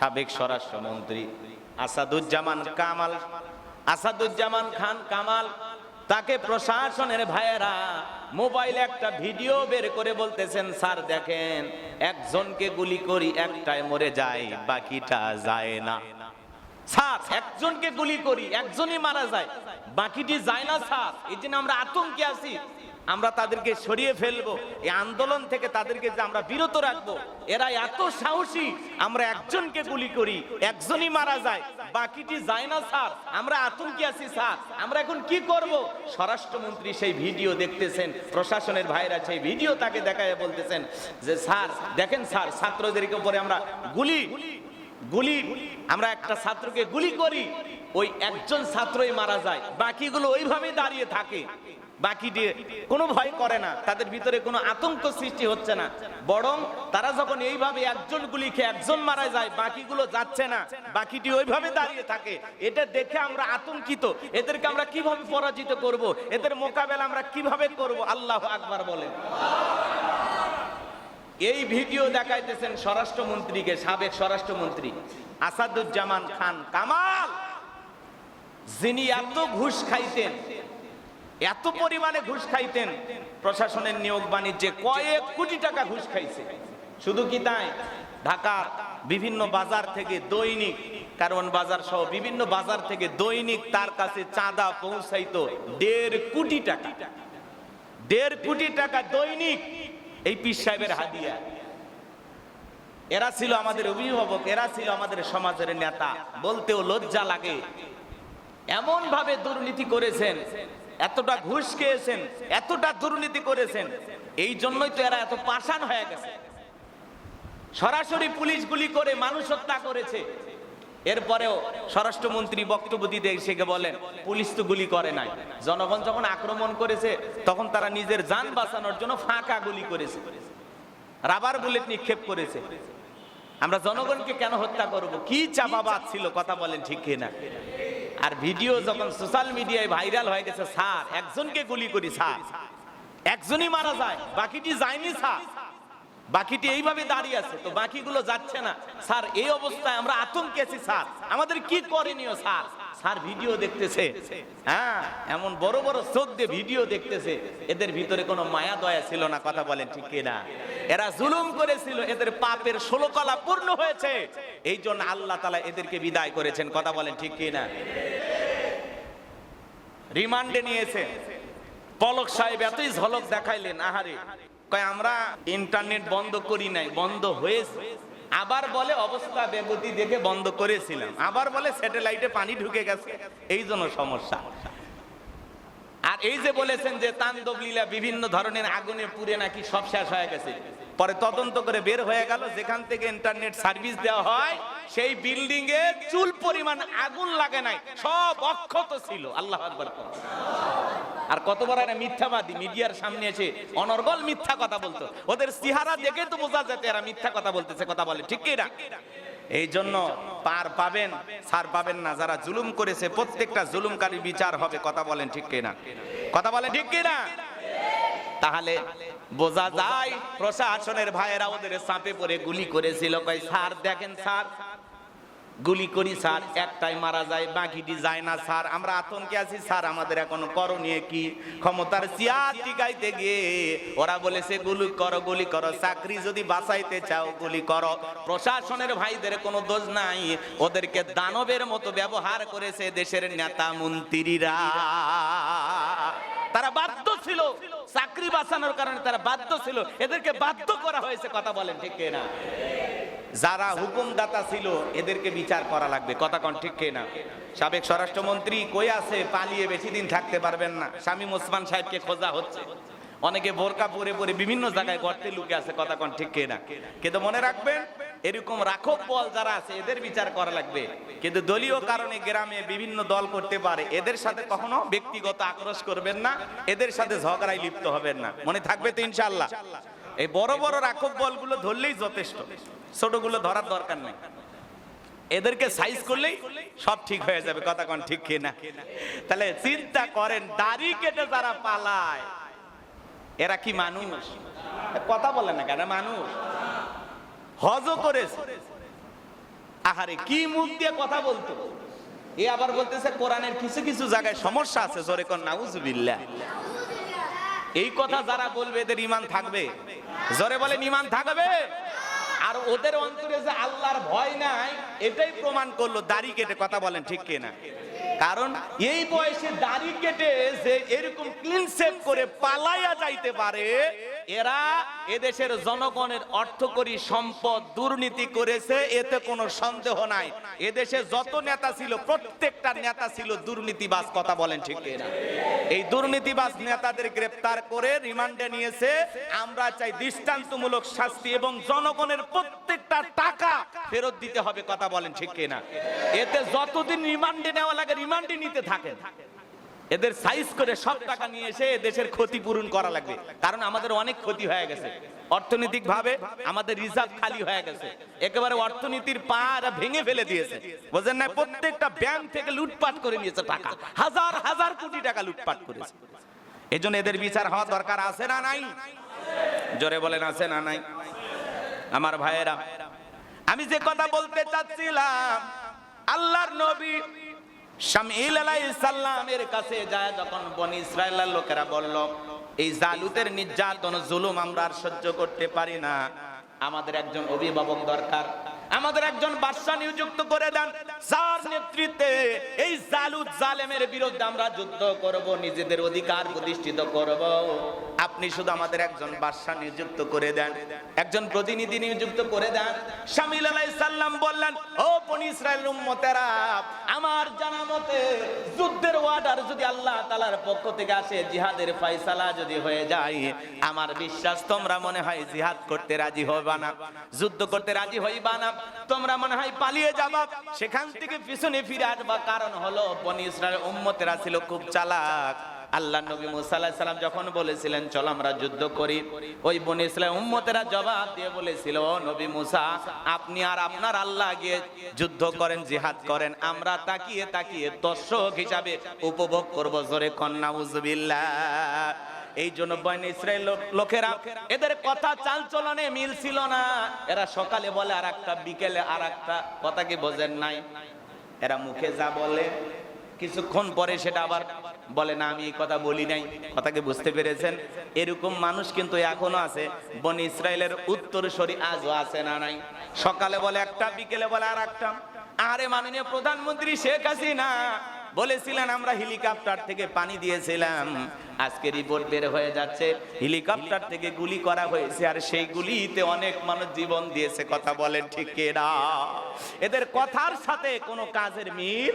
সাবেক স্বরাষ্ট্রমন্ত্রী আসাদুজ্জামান কামাল। আসাদুজ্জামান খান কামাল, তাকে প্রশাসনের ভাইয়েরা মোবাইলে একটা ভিডিও বের করে বলতেছেন, স্যার, দেখেন, একজনকে গুলি করি একটাই মরে যায় বাকিটা যায় না। স্যার, একজনকে গুলি করি, একজনই মারা যায়, বাকিটি যায় না, স্যার। এই জন্য আমরা আতঙ্কে আছি। আমরা তাদেরকে সরিয়ে ফেলব। এই আন্দোলন থেকে তাদেরকে যে আমরা বিরত রাখব, এরা এত সাহসী, আমরা একজনকে গুলি করি, একজনই মারা যায়। বাকিটি যায় না, স্যার। আমরা আতঙ্কে আছি, স্যার। আমরা এখন কি করব? স্বরাষ্ট্রমন্ত্রী সেই ভিডিও দেখতেছেন, প্রশাসনের ভাইরা সেই ভিডিও তাকে দেখায় বলতেছেন যে, স্যার, দেখেন, স্যার ছাত্রদেরকে উপরে আমরা গুলি গুলি, আমরা একটা ছাত্রকে গুলি করি, ওই একজন ছাত্রই মারা যায়, বাকিগুলো ওইভাবেই দাঁড়িয়ে থাকে। বাকি দিয়ে কোনো ভয় করে না, তাদের ভিতরে কোনো আতঙ্ক সৃষ্টি হচ্ছে না। বরং তারা যখন এইভাবে একজন গুলি খেয়ে একজন মারা যায়, বাকিগুলো যাচ্ছে না, বাকিটি ওইভাবে দাঁড়িয়ে থাকে। এটা দেখে আমরা আতঙ্কিত। এদেরকে আমরা কীভাবে পরাজিত করব? এদের মোকাবেলা আমরা কীভাবে করব? আল্লাহ আকবার বলেন। এই ভিডিও দেখাইতেছেন স্বরাষ্ট্রমন্ত্রীকে, সাবেক স্বরাষ্ট্রমন্ত্রী আসাদুজ্জামান খান কামাল। যিনি এত ঘুষ খাইতেন এত পরিমাণে ঘুষ খাইতেন। প্রশাসনের নিয়োগ বাণিজ্যে কয়েক কোটি টাকা ঘুষ খাইছে। শুধু কি তাই? ঢাকার বিভিন্ন বাজার থেকে দৈনিক কারণ বাজার সহ বিভিন্ন বাজার থেকে দৈনিক তার কাছে চাঁদা পৌঁছাইতো দেড় কোটি টাকা। দেড় কোটি টাকা দৈনিক এই পীর সাহেবের হাদিয়া। এরা ছিল আমাদের অভিভাবক, এরা ছিল আমাদের সমাজের নেতা। বলতেও লজ্জা লাগে। এমন ভাবে দুর্নীতি করেছেন। এতটা ঘুষ খেয়েছেন, এতটা দুর্নীতি করেছেন, এই জন্যই তো এরা এত পাষাণ হয়ে গেছে। সরাসরি পুলিশ গুলি করে মানুষ হত্যা করেছে। এরপরেও স্বরাষ্ট্রমন্ত্রী বক্তব্য দিতে এসে বলেন, পুলিশ তো গুলি করে নাই। জনগণ যখন আক্রমণ করেছে, তখন তারা নিজের যান বাঁচানোর জন্য ফাঁকা গুলি করেছে। রাবার বুলেট নিক্ষেপ করেছে। আমরা জনগণকে কেন হত্যা করব? কি চাপাবাদ ছিল, কথা বলেন ঠিক কিনা? আর ভিডিও যখন সোশ্যাল মিডিয়ায় ভাইরাল হয়ে গেছে, স্যার, একজনকে গুলি করি, স্যার। একজনই মারা যায়, বাকিটি যায়নি, স্যার। বাকিটি এইভাবে দাঁড়িয়ে আছে, তো বাকিগুলো যাচ্ছে না। স্যার, এই অবস্থায় আমরা আতঙ্কে আছি, স্যার। আমাদের কি করণীয়, স্যার? স্যার ভিডিও দেখতেছে। হ্যাঁ এমন বড় বড় শ্রদ্ধে ভিডিও দেখতেছে। এদের ভিতরে কোনো মায়া দয়া ছিল না, কথা বলেন ঠিক না এরা জুলুম করেছিল, এদের পাপের ষোলো কলা পূর্ণ হয়েছে। এই জন্য আল্লাহ তালা এদেরকে বিদায় করেছেন, কথা বলেন ঠিক না রিমান্ডে নিয়েছে। পলক সাহেব এতই ঝলক দেখাইলেন, আহারে। কয়, আমরা ইন্টারনেট বন্ধ করি নাই, বন্ধ হয়েছে। আবার বলে অবস্থা বেগতি দেখে বন্ধ করেছিলাম। আবার বলে স্যাটেলাইটে পানি ঢুকে গেছে। এই জন্য সমস্যা। আর এই যে বলেছেন যে তাণ্ডব লীলা বিভিন্ন ধরনের আগুনে পুড়ে নাকি সব শেষ হয়ে গেছে। পরে তদন্ত করে বের হয়ে গেল। যেখান থেকে ইন্টারনেট সার্ভিস দেওয়া হয়, সেই বিল্ডিং এ চুল পরিমাণ আগুন লাগে নাই। সব অক্ষত ছিল। আল্লাহ আকবার। আর কত বড় একটা মিথ্যাবাদী মিডিয়ার সামনে এসে অনর্গল মিথ্যা কথা বলতো। ওদের চেহারা দেখে তো বোঝা যেত এরা মিথ্যা কথা বলতেছে, কথা বলে। ঠিক কি না? এই জন্য পার পাবেন, সার পাবেন না। যারা জুলুম করেছে, প্রত্যেকটা জুলুমকারী বিচার হবে। কথা বলেন ঠিক কিনা কথা বলেন ঠিক কিনা তাহলে বোঝা যায় প্রশাসনের ভাইয়েরা ওদের চাপে পড়ে গুলি করেছিল। কয়, স্যার, দেখেন স্যার গুলি করি, স্যার, একটাই মারা যায়, বাকিটি যায় না, স্যার। আমরা আতঙ্কে আছি, স্যার, আমাদের এখন করণীয় কি? ক্ষমতার চেয়ার টিকাইতে গিয়ে ওরা বলেছে গুলি করো গুলি করো, চাকরি যদি বাঁচাইতে চাও, গুলি করো। প্রশাসনের ভাইদের কোনো দোষ নাই, ওদেরকে দানবের মতো ব্যবহার করেছে দেশের নেতা মন্ত্রীরা। তারা বাধ্য ছিল, চাকরি বাঁচানোর কারণে তারা বাধ্য ছিল। এদেরকে বাধ্য করা হয়েছে, কথা বলেন ঠিক না যারা হুকুমদাতা ছিল, এদেরকে বিচার করা লাগবে। কথা কন ঠিক না? সাবেক স্বরাষ্ট্রমন্ত্রী কই আছে? পালিয়ে বেশি দিন থাকতে পারবেন না। শামীম ওসমান সাহেবকে খোঁজা হচ্ছে। অনেকে বোরকা পরে পরে বিভিন্ন জায়গায় গর্তে লুকে আছে, কথা কন ঠিক না? কিন্তু মনে রাখবেন, এরকম রাখব বল যারা আছে, এদের বিচার করা লাগবে। কিন্তু দলীয় কারণে গ্রামে বিভিন্ন দল করতে পারে, এদের সাথে কখনো ব্যক্তিগত আক্রোশ করবেন না, এদের সাথে ঝগড়ায় লিপ্ত হবেন না। মনে থাকবে তো ইনশাল্লাহ এই বড় বড় রাখক বলগুলো ধরলেই যথেষ্ট। ছোটগুলো ধরার দরকার নেই। এদেরকে সাইজ করলেই সব ঠিক হয়ে যাবে, কথা কোন ঠিক কিনা? তাহলে চিন্তা করেন, দাড়ি কেটে যারা পালায়, এরা কি মানুষ? কথা বলে না কেন, মানুষ। হজ করেছে। আহারে, কি মুখ দিয়ে কথা বলতো? এ আবার বলতেছে, কোরআনের কিছু কিছু জায়গায় সমস্যা আছে, জোরে কর নাউজুবিল্লাহ। এই কথা যারা বলবে, এদের ইমান থাকবে। জোরে বলেন ইমান থাকবে? আর ওদের অন্তরে যে আল্লাহর ভয় নাই, এটাই প্রমাণ করল দাড়ি কেটে, কথা বলেন ঠিক কিনা? কারণ এই বয়সে দাড়ি কেটে যে এরকম ক্লিন সেভ করে পালাইয়া যাইতে পারে এরা এদেশের জনগণের অর্থকরী সম্পদ দুর্নীতি করেছে, এতে কোনো সন্দেহ নাই। এদেশে যত নেতা ছিল, প্রত্যেকটা নেতা ছিল দুর্নীতিবাজ, কথা বলেন ঠিক না এই দুর্নীতিবাজ নেতাদের গ্রেপ্তার করে রিমান্ডে নিয়েছে। আমরা চাই দৃষ্টান্তমূলক শাস্তি এবং জনগণের প্রত্যেকটা টাকা ফেরত দিতে হবে, কথা বলেন ঠিক কিনা? এতে যতদিন রিমান্ডে নেওয়া লাগে, রিমান্ডে নিতে থাকেন। এদের সাইজ করে সব টাকা নিয়ে এসে দেশের ক্ষতিপূরণ করা লাগবে। কারণ আমাদের অনেক ক্ষতি হয়ে গেছে। অর্থনৈতিক ভাবে আমাদের রিজার্ভ খালি হয়ে গেছে। একেবারে অর্থনীতির পা এরা ভেঙে ফেলে দিয়েছে। বোঝেন না প্রত্যেকটা ব্যাংক থেকে লুটপাট করে নিয়েছে টাকা। হাজার হাজার কোটি টাকা লুটপাট করেছে। এজন্য এদের বিচার হওয়া দরকার আছে না নাই? জোরে বলেন, আছে না নাই? আমার ভাইয়েরা, আমি যে কথা বলতে চাচ্ছিলাম, আল্লাহর নবী শামিল কাছে যায় ইসরায়েলের লোকেরা বলল, এই জালুতের নির্যাতন, জুলুম আমরা আর সহ্য করতে পারি না। আমাদের একজন অভিভাবক দরকার। আমাদের একজন বাদশা নিযুক্ত করে দেন। যার নেতৃত্বে এই জালুত জালেমের বিরুদ্ধে আমরা যুদ্ধ করব, নিজেদের অধিকার প্রতিষ্ঠিত করব। আপনি শুধু আমাদের একজন বাদশা নিযুক্ত করে দেন, একজন প্রতিনিধি নিযুক্ত করে দেন। শামিল আলাইহিস সালাম বললেন, ও বনি ইসরায়েল উম্মতেরা, আমার জানা মতে যুদ্ধের অর্ডার যদি আল্লাহ তালার পক্ষ থেকে আসে, জিহাদের ফয়সালা যদি হয়ে যায়, আমার বিশ্বাস, তোমরা মনে হয় জিহাদ করতে রাজি হবা না, যুদ্ধ করতে রাজি হইবা না, তোমরা মনে হয় পালিয়ে যাবা, সেখান থেকে পিছনে ফিরে আসবা কারণ হলো বনি ইসরায়েল উম্মতেরা ছিল খুব চালাক। আল্লাহ নবী মুসা আলাইহিস সালাম যখন বলেছিলেন, চল আমরা যুদ্ধ করি। ওই বনি ইসলাম উম্মতেরা জবাব দিয়ে বলেছিল নবী মুসা, আপনি আর আপনার আল্লাহ গিয়ে যুদ্ধ করেন, জিহাদ করেন। আমরা তাকিয়ে তাকিয়ে দর্শক হিসাবে উপভোগ করব। জোরে কন্যা উজবিল্লাহ এই জন্য বয়ন ইসরায়েল লোকেরা এদের কথা চাল চলনে মিল ছিল না। এরা সকালে বলে আর একটা বিকেলে আর একটা কথা কি বোঝেন নাই? এরা মুখে যা বলে, কিছুক্ষণ পরে সেটা আবার বলে, না, আমি এই কথা বলি নাই। কথাকে বুঝতে পেরেছেন? এরকম মানুষ কিন্তু এখনও আছে। বন ইসরায়েলের উত্তরসরি আজও আছে না নাই। সকালে বলে একটা, বিকেলে বলে আর একটা আরে মাননীয় প্রধানমন্ত্রী শেখ হাসিনা বলেছিলেন, আমরা হেলিকপ্টার থেকে পানি দিয়েছিলাম। আজকে রিপোর্ট বের হয়ে যাচ্ছে। হেলিকপ্টার থেকে গুলি করা হয়েছে আর সেই গুলিতে অনেক মানুষ জীবন দিয়েছে। কথা বলেন ঠিক না এদের কথার সাথে কোনো কাজের মিল